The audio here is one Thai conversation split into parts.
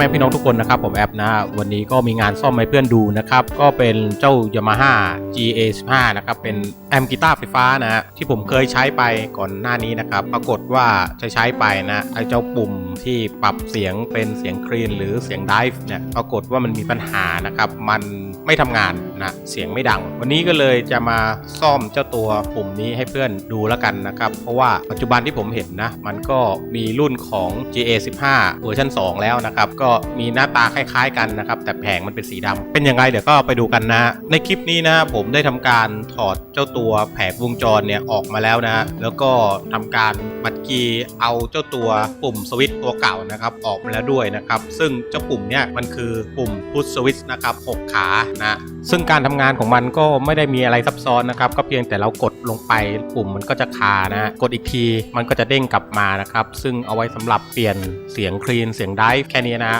แม่พี่น้องทุกคนนะครับผมแอปนะวันนี้ก็มีงานซ่อมให้เพื่อนดูนะครับ ก็เป็นเจ้า Yamaha GA15 นะครับ เป็นแอมป์กีตาร์ไฟฟ้านะฮะที่ผมเคยใช้ไปก่อนหน้านี้นะครับ ปรากฏว่าใช้ใช้ไปนะไอเจ้าปุ่มที่ปรับเสียงเป็นเสียงคลีนหรือเสียงไดฟ์เนี่ยปรากฏว่ามันมีปัญหานะครับ มันไม่ทำงานนะเสียงไม่ดัง วันนี้ก็เลยจะมาซ่อมเจ้าตัวปุ่มนี้ให้เพื่อนดูแล้วกันนะครับ เพราะว่าปัจจุบันที่ผมเห็นนะมันก็มีรุ่นของ GA15 เวอร์ชัน2 แล้วนะครับก็มีหน้าตาคล้าย ๆ กันนะครับ แต่แผงมันเป็นสีดำเป็นยังไงเดี๋ยวก็ไปดูกันนะ ในคลิปนี้นะผมได้ทำการถอดเจ้าตัวแผงวงจรเนี่ยออกมาแล้วนะ แล้วก็ทำการบัดกีเอาเจ้าตัวปุ่มสวิตช์ตัวเก่านะครับออกมาแล้วด้วยนะครับ ซึ่งเจ้าปุ่มเนี่ยมันคือปุ่มพุชสวิตช์นะครับหกขานะซึ่งการทำงานของมันก็ไม่ได้มีอะไรซับซ้อนนะครับ ก็เพียงแต่เรากดลงไปปุ่มมันก็จะคานะ กดอีกทีมันก็จะเด้งกลับมานะครับ ซึ่งเอาไว้สำหรับเปลี่ยนเสียงคลีนเสียงไดฟ์แค่นี้นะ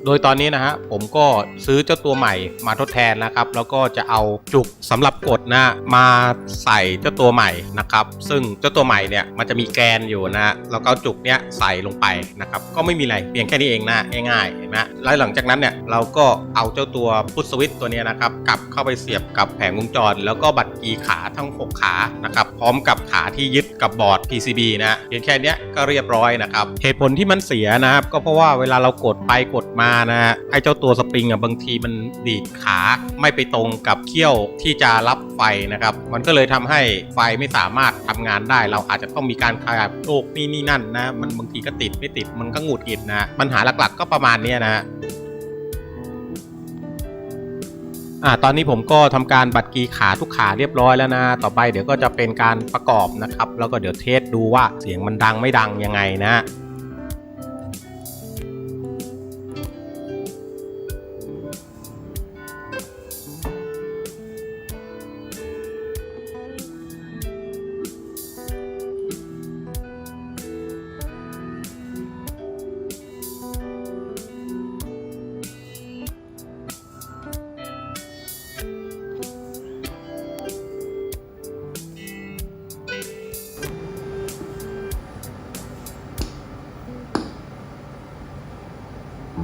โดยตอนนี้นะฮะผมก็ซื้อเจ้าตัวใหม่มาทดแทนนะครับ แล้วก็จะเอาจุกสำหรับกดนะมาใส่เจ้าตัวใหม่นะครับ ซึ่งเจ้าตัวใหม่เนี่ยมันจะมีแกนอยู่นะแล้วก็เอาจุกเนี้ยใส่ลงไปนะครับก็ไม่มีอะไรเพียงแค่นี้เองนะง่ายๆเห็นไหมแล้วหลังจากนั้นเนี่ยเราก็เอาเจ้าตัวพุทสวิตตัวนี้นะครับกลับเข้าไปเสียบกับแผงวงจร แล้วก็บัตรกีขาทั้ง 6 ขานะครับพร้อมกับขาที่ยึดกับบอร์ด PCB นะเพียงแค่นี้ก็เรียบร้อยนะครับเหตุผลที่มันเสียนะครับก็เพราะว่าเวลาเรากดไปกดมานะฮะไอ้เจ้าตัวสปริงอะบางทีมันดีดขาไม่ไปตรงกับเขี้ยวที่จะรับไฟนะครับ มันก็เลยทำให้ไฟไม่สามารถทำงานได้ เราอาจจะต้องมีการขยับโยกนี่นี่นั่นนะ มันบางทีก็ติดไม่ติดมันก็หงุดหงิดนะปัญหาหลักๆ ก็ประมาณนี้นะอ่าตอนนี้ผมก็ทำการบัดกีขาทุกขาเรียบร้อยแล้วนะ ต่อไปเดี๋ยวก็จะเป็นการประกอบนะครับ แล้วก็เดี๋ยวเทสดูว่าเสียงมันดังไม่ดังยังไงนะ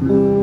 อ๋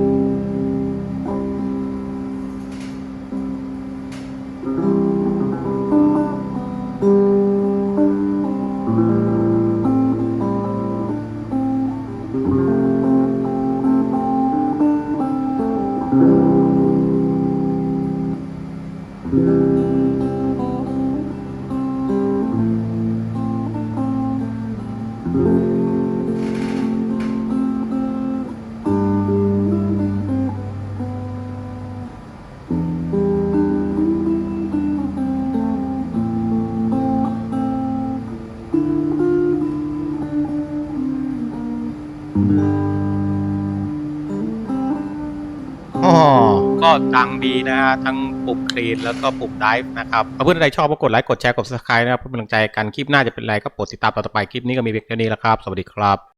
ดังดีนะฮะทั้งปุ่มคลีนแล้วก็ปุ่มไดฟ์นะครับถ้าเพื่อนใดชอบก็กดไลค์กดแชร์กด subscribe นะครับเพื่อเป็นกำลังใจกันคลิปหน้าจะเป็นไรก็โปรดติดตามต่อไปคลิปนี้ก็มีเพียงเท่านี้แล้วครับ สวัสดีครับ